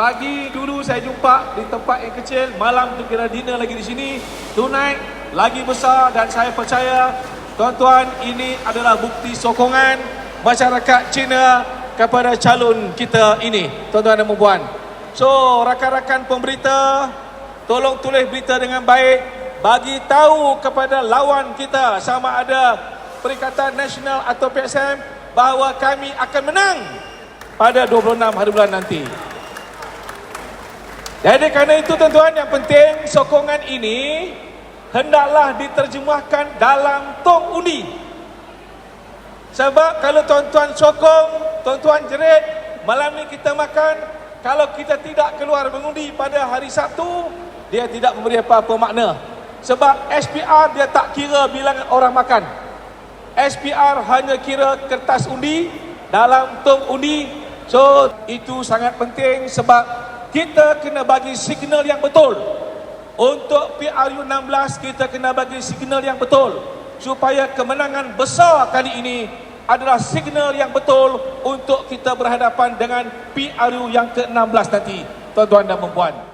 Pagi dulu saya jumpa di tempat yang kecil, malam tu kira dinner lagi di sini. Tonight lagi besar dan saya percaya tuan-tuan ini adalah bukti sokongan masyarakat Cina kepada calon kita ini, tuan-tuan dan puan. So, rakan-rakan pemberita, tolong tulis berita dengan baik, bagi tahu kepada lawan kita sama ada Perikatan Nasional atau PSM bahawa kami akan menang pada 26 hari bulan nanti. Jadi kerana itu tuan-tuan yang penting sokongan ini hendaklah diterjemahkan dalam tong undi. Sebab kalau tuan-tuan sokong, tuan-tuan jerit, malam ni kita makan, kalau kita tidak keluar mengundi pada hari Sabtu, dia tidak memberi apa-apa makna. Sebab SPR dia tak kira bilangan orang makan. SPR hanya kira kertas undi dalam tong undi. So itu sangat penting sebab kita kena bagi signal yang betul. Untuk PRU 16 kita kena bagi signal yang betul supaya kemenangan besar kali ini adalah signal yang betul untuk kita berhadapan dengan PRU yang ke-16 nanti. Tuan-tuan dan puan-puan.